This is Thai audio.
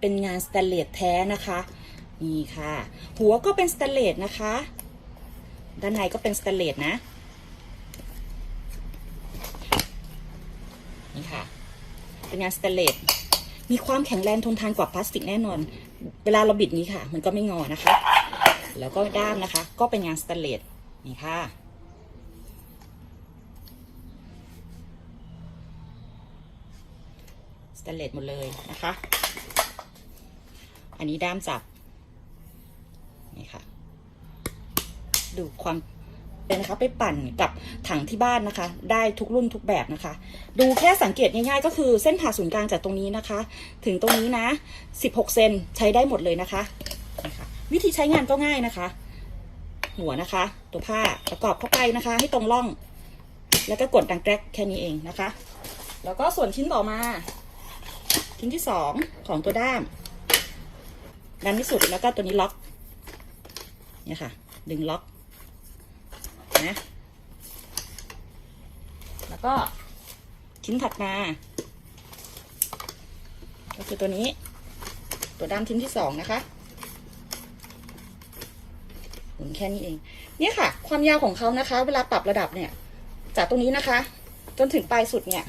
เป็นงานสแตนเลสแท้นะคะ นี่ค่ะ หัวก็เป็นสแตนเลสนะคะ ด้านในก็เป็นสแตนเลสนะ นี่ค่ะ เป็นงานสแตนเลส มีความแข็งแรงทนทานกว่าพลาสติกแน่นอน เวลาเราบิดนี้ค่ะ มันก็ไม่งอนะคะ แล้วก็ด้ามนะคะ ก็เป็นงานสแตนเลส นี่ค่ะสแตนเลสหมดเลยนะคะ อันนี้ด้ามจับนี่ค่ะ ดูความเป็นนะคะ ไปปั่นกับถังที่บ้านนะคะ ได้ทุกรุ่นทุกแบบนะคะ ดูแค่สังเกตง่ายๆ ก็คือเส้นผ่าศูนย์กลางจากตรงนี้นะคะ ถึงตรงนี้นะ 16 เซนใช้ได้หมดเลยนะคะนะคะวิธีใช้งานก็ง่ายนะคะ หัวนะคะ ตัวผ้าประกอบเข้าไปนะคะ ให้ตรงร่อง แล้วก็กดดังแกรกแค่นี้เองนะคะ แล้วก็ส่วนชิ้นต่อมา ชิ้นที่สองของตัวด้าม ดันที่สุดแล้วก็ตัวนี้ล็อก เนี่ยค่ะ ดึงล็อกนะ แล้วก็ชิ้นถัดมา ก็คือตัวนี้ ตัวด้ามชิ้นที่สองนะคะหมุนแค่นี้เอง เนี่ยค่ะ ความยาวของเขานะคะ เวลาปรับระดับเนี่ย จากตรงนี้นะคะ จนถึงปลายสุดเนี่ย